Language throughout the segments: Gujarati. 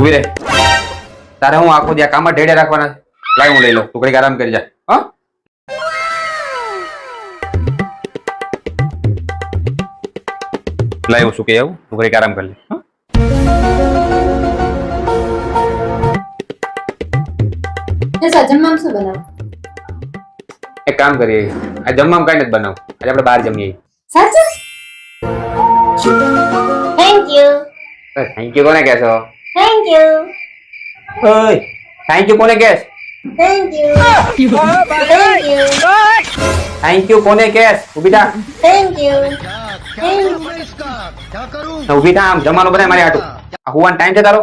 ઊભી રહે. તારે હું આખો દી આ કામ જ ઢેડે રાખવાના છે? લાય હું લઈ લઉં. તું ઘડીક આરામ કરી જા. હા? લાય હું શું કહી આવું? તું ઘડીક આરામ કરી લે. હં? જસા જમવામાં શું બનાવું? એક કામ કરીએ. આ જમવામાં કઈ નથી બનાવું. આજે આપણે બહાર જમીએ. સાચું? થેન્ક યુ થેન્ક યુ કોને કહેશો? થેન્ક યુ થેન્ક યુ કોને case thank you thank you thank you કોને કેસ ઊભી થા. થેન્ક યુ ઊભી થા આમ જમાનો બનાય મારી હાટું. આ હુવાનો ટાઈમ છે તારો?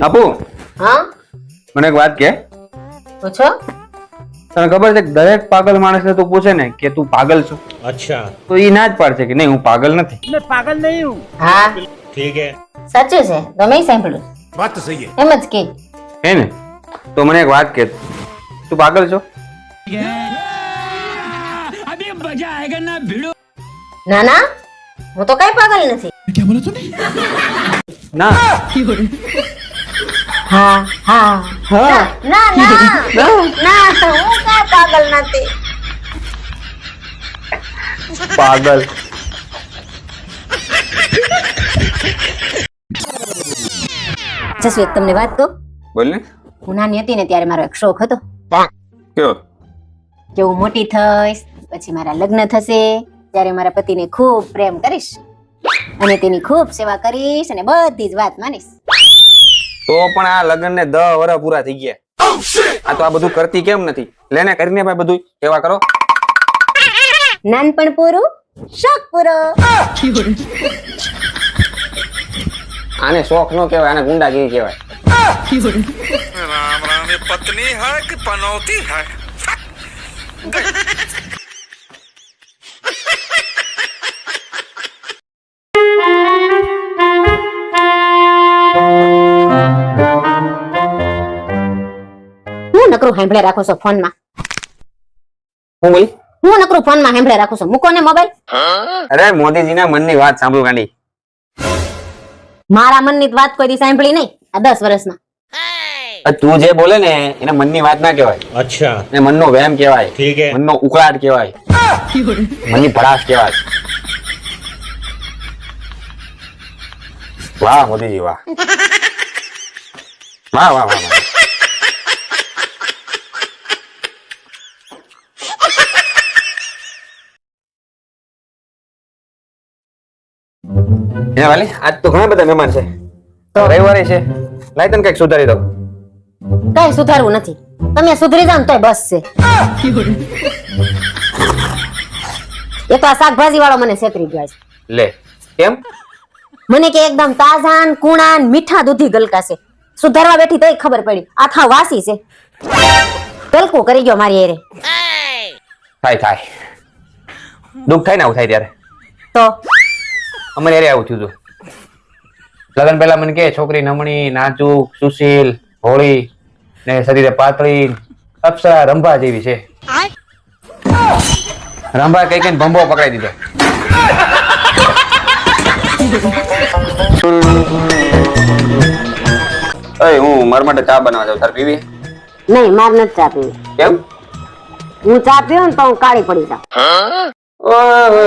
આપુ હા મને એક વાત કે પૂછો તને ખબર છે કે દરેક પાગલ માણસને તું પૂછે ને કે તું પાગલ છો अच्छा તો ઈ ના જ પાડશે કે નહીં હું પાગલ નથી હા ठीक है સાચું છે તમે સાંભળ્યું बात तो सही है એમ જ કે હે ને તો મને એક વાત કે તું પાગલ છો ના ના હું તો કઈ પાગલ નથી. ના? હા હા. હા. ના ના ના. હું કા પાગલ નથી. પાગલ. જસુ તમને વાત કહું? બોલ ને. હું નાની હતી ને ત્યારે મારો એક શોખ હતો. કયો કે હું મોટી થઈશ પછી મારા લગ્ન થશે. ત્યારે મારા પતિને ખૂબ પ્રેમ કરીશ. અને તેની ખૂબ સેવા કરીશ અને બધી જ વાત માનીશ. તો પણ આ લગ્ન ને દહ વર્ષ પૂરા થઈ ગયા. આ તો આ બધું કરતી કેમ નથી? લેને કરીને ભાઈ બધું સેવા કરો. નાનપણ પૂરું શોખ પૂરો. આને શોખ નો કહેવાય આને ગુંડાગીરી કહેવાય. રામ રામ પત્ની હે કે પનોતી હે? નકરું સાંભળે રાખો છો ફોનમાં. હું હું નકરું ફોનમાં સાંભળે રાખું છું? મૂકો ને મોબાઈલ અરે મોદીજીના મનની વાત સાંભળું ગાંડી મારા મનની વાત કોઈ દી સાંભળી નહીં આ 10 વર્ષમાં. તું જે બોલે ને એને મનની વાત ના કહેવાય. અચ્છા. એ મનનો વહેમ કહેવાય. ઠીક હે. મનનો ઉકળાટ કહેવાય. મનની ભડાશ કહેવાય. વાહ મોદીજી વાહ વાહ વાહ વાહ. હે વાલી આજ તો ઘણા બધા મહેમાન છે. તો? રવિવારે છે. લાય તને કંઈક સુધારી દો કઈ સુધારવું નથી. તમે સુધરી જાવ તોય બસ છે. એ તો આ શાકભાજી વાળો મને છેતરી ગયો છે. લે કેમ? મને કે એકદમ તાજા કુણાન કુણા મીઠા દૂધી ગલકા છે. સુધારવા બેઠી તોય ખબર પડી. આખા વાસી છે. ગલકું કરી ગયો મારી એરે થાય થાય. દુઃખ થાય ને આવું થાય ત્યારે. તો? અમારે અરે આવું થયું હતું લગ્ન પહેલા મને કે છોકરી નમણી નાચુક સુશીલ હોળી ને શરીરે પાતળી અપ્સરા રંભા જેવી છે. રંભા કઈ કઈ ભંભો પકડાઈ દીધો. અય હું મારા માટે ચા બનાવવા જાઉં. તાર પીવી? નહીં માર નથી ચા પીવી. કેમ? હું ચા પીવું ને તો હું કાળી પડી જાઉં. ઓય.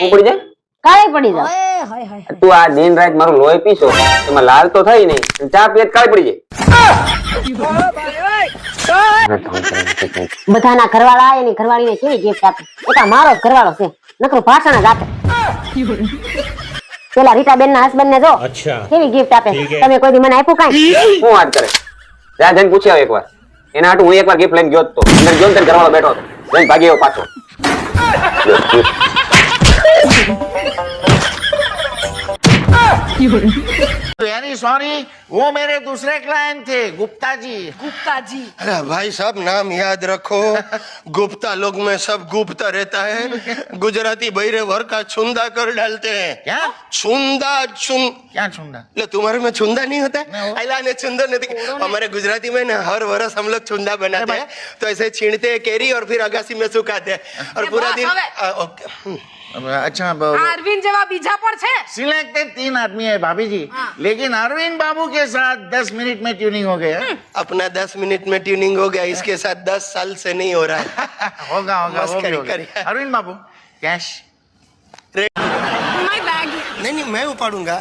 હું પડી જાય કાળી પડી જાઉં તું આ દિન રાત મારું લોહી પીશો એમાં લાલ તો થઈ નહીં ચા પીએ તો કાળી પડી જાય. બધાના ઘરવાળા એની ઘરવાળીને કેવી ગિફ્ટ આપે? એ મારો જ ઘરવાળો છે. નકરું ભાષણ જ આપે. પેલા રીટાબેન ના હસબન્ડ ને જો કેવી ગિફ્ટ આપે? તમે કોઈ દી મને આપ્યું કાંઈ? શું વાત કરે? ત્યાં જઈને પૂછી આવ એકવાર. એના હાટું હું એકવાર ગિફ્ટ લઈને ગયો હતો તો. અંદર ગયો ને ઘરવાળો બેઠો હતો. જઈને ભાગી આવ્યો પાછો. 有人。वेरी सॉरी वो मेरे दूसरे क्लाइंट थे गुप्ता जी गुप्ता जी अरे भाई साहब नाम याद रखो गुप्ता लोग में सब गुप्त रहता है गुजराती बहरे भर का छुंदा कर डालते हैं क्या छुंदा छुन क्या छुंडा ले तुम्हारे में छुंदा नहीं होता नहीं हो। अला ने छुंदा नहीं हमारे गुजराती में ना हर वर्ष हम लोग छुंदा बनाते अरे हैं तो ऐसे छीनते हैं केरी और फिर अगासी में सुखाते हैं और अरे पूरा बस दिन हवे। आ, ओके, हम्म। अच्छा આ અરવિંદ જેવા બીજા પણ છે सिलेक्टेड तीन आदमी है भाभी जी लेकिन अरविंद बाबू के साथ दस मिनट में ट्यूनिंग हो गया अपना दस मिनट में ट्यूनिंग हो गया इसके साथ दस साल से नहीं हो रहा है होगा होगा वो भी मस्करी होगा करी। Arvind Babu cash my bag નહીં નહીં મેં ઉપાડુંગા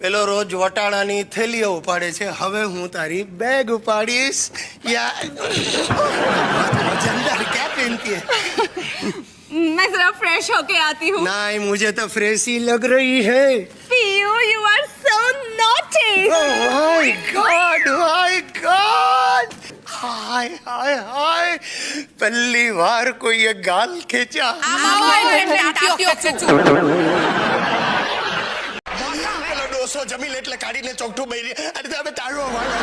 પેલો રોજ વટાણાની થેલીઓ ઉપાડે છે હવે હું તારી બેગ ઉપાડીશ યા वजनदार क्या पहनती है मैं जरा फ्रेश होके आती हूँ नहीं मुझे तो फ्रेश ही लग रही है पीयू you are naughty! Oh my god, my god! હાય હાય હાય પહેલી વાર કોઈએ ગાલ ખેંચ્યા પેલો ડોસો જમીન એટલે કાઢીને ચોકઠું બહેરી અને તમે તાળો વાળો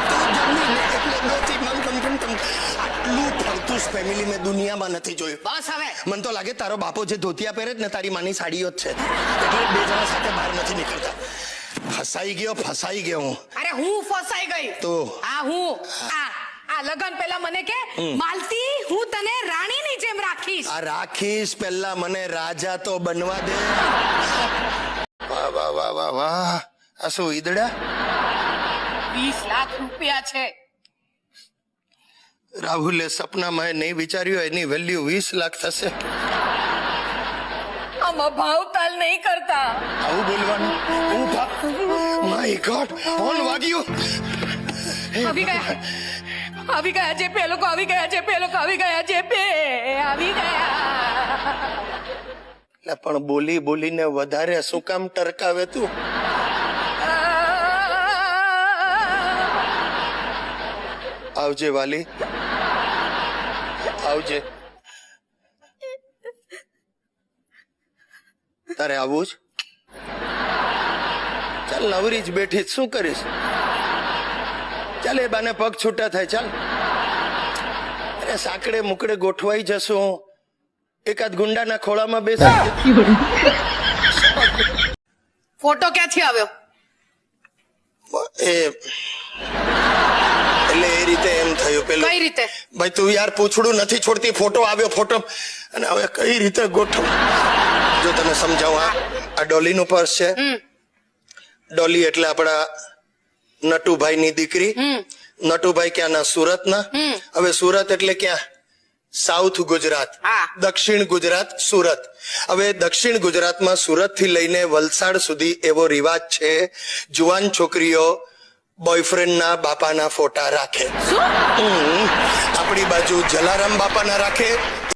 એટલે ડોસી મમ ટમ ટમ ટમ આટલું ફરતું ફેમિલી મેં દુનિયામાં નથી જોયું બસ હવે મને તો લાગે તારો બાપો જે ધોતિયા પહેરે જ ને તારી માની સાડીઓ જ છે એટલે બે જણા સાથે બહાર નથી નીકળતા ફસાઈ ગયો ફસાઈ ગયો હું. અરે હું ફસાઈ ગઈ. તો? આ હું. આ આ લગન પહેલા મને કે માલતી હું તને રાણીની જેમ રાખીશ. આ રાખીશ પહેલા મને રાજા તો બનવા દે. વાહ વાહ વાહ વાહ વાહ. આ શું ઈદડા? વીસ લાખ રૂપિયા છે. રાહુલે સપનામાં નહીં વિચાર્યું એની વેલ્યુ વીસ લાખ થશે. આમાં ભાવતાલ નહીં કરતા. આવું બોલવાનું? હું માય ગોડ ફોન વાગ્યો. આવી ગયા. આવી ગયા જે પે લોકો આવી ગયા જે પે લોકો આવી ગયા જે પે આવી ગયા. પણ બોલી બોલીને વધારે શું કામ ટરકાવે તું? આવજે વાલી. આવજે. તારે આવું જ? ચાલ નવરી જ બેઠી શું કરીશ? ચાલ એ બાને પગ છૂટા થાય ચાલ. અરે સાંકડે મુકડે ગોઠવાઈ જશું એકાદ ગુંડાના ખોળામાં બેસી ફોટો ક્યાંથી આવ્યો? એ એટલે એ રીતે એમ થયું પેલું. કઈ રીતે? ભાઈ તું યાર પૂછડું નથી છોડતી ફોટો આવ્યો ફોટો. અને હવે કઈ રીતે ગોઠવ? જો તને સમજાવું આ ડોલી નું પર્સ છે. ડોલી એટલે આપણા નટુભાઈની દીકરી. નટુભાઈ ક્યાંના? સુરતના. હવે સુરત એટલે ક્યાં? સાઉથ ગુજરાત. દક્ષિણ ગુજરાત સુરત. હવે દક્ષિણ ગુજરાતમાં સુરતથી લઈને વલસાડ સુધી એવો રિવાજ છે. જુવાન છોકરીઓ બોયફ્રેન્ડના બાપાના ફોટા રાખે. આપણી બાજુ જલારામ બાપાના રાખે.